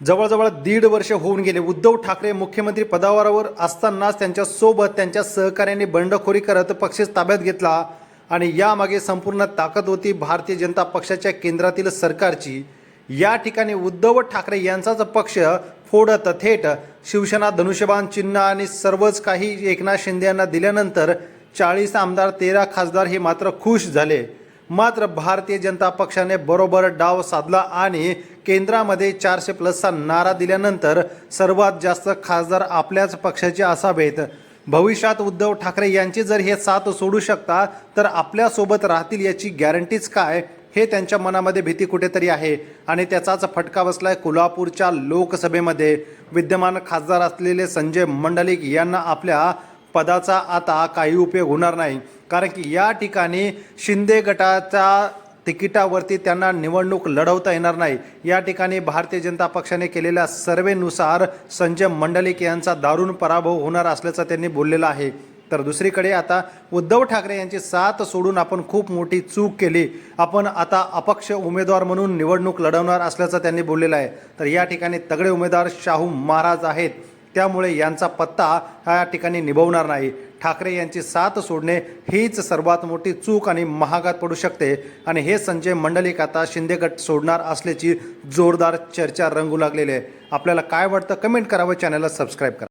जवळजवळ दीड वर्ष होऊन गेले. उद्धव ठाकरे मुख्यमंत्री पदावरावर असतानाच त्यांच्यासोबत त्यांच्या सहकार्याने बंडखोरी करत पक्ष ताब्यात घेतला आणि यामागे संपूर्ण ताकद होती भारतीय जनता पक्षाच्या केंद्रातील सरकारची. या ठिकाणी उद्धव ठाकरे यांचाच पक्ष फोडत थेट शिवसेना धनुष्यबाण चिन्ह आणि सर्वच काही एकनाथ शिंदे यांना दिल्यानंतर चाळीस आमदार तेरा खासदार हे मात्र खुश झाले. मात्र भारतीय जनता पक्षाने बरोबर डाव साधला आणि केंद्रामध्ये चारशे प्लसचा नारा दिल्यानंतर सर्वात जास्त खासदार आपल्याच पक्षाचे असावेत. भविष्यात उद्धव ठाकरे यांची जर हे साथ सोडू शकता तर आपल्यासोबत राहतील याची गॅरंटीच काय हे त्यांच्या मनामध्ये भीती कुठेतरी आहे. आणि त्याचाच फटका बसलाय कोल्हापूरच्या लोकसभेमध्ये. विद्यमान खासदार असलेले संजय मंडलिक यांना आपल्या पदाचा आता काही उपयोग होणार नाही. कारण की या ठिकाणी शिंदे गटाचा तिकिटावरती त्यांना निवडणूक लढवता येणार नाही. या ठिकाणी भारतीय जनता पक्षाने केलेल्या सर्वेनुसार संजय मंडलिक यांचा दारुण पराभव होणार असल्याचं त्यांनी बोललेलं आहे. तर दुसरीकडे आता उद्धव ठाकरे यांची साथ सोडून आपण खूप मोठी चूक केली. आपण आता अपक्ष उमेदवार म्हणून निवडणूक लढवणार असल्याचं त्यांनी बोललेलं आहे. तर या ठिकाणी तगडे उमेदवार शाहू महाराज आहेत. त्यामुळे यांचा पत्ता हा या ठिकाणी निभवणार नाही. ठाकरे यांची साथ सोडणे हीच सर्वात मोठी चूक आणि महागात पडू शकते आणि हे संजय मंडलिक आता शिंदे गट सोडणार असल्याची जोरदार चर्चा रंगू लागलेली आहे. आपल्याला काय वाटतं कमेंट करावं चॅनलला सबस्क्राईब करा.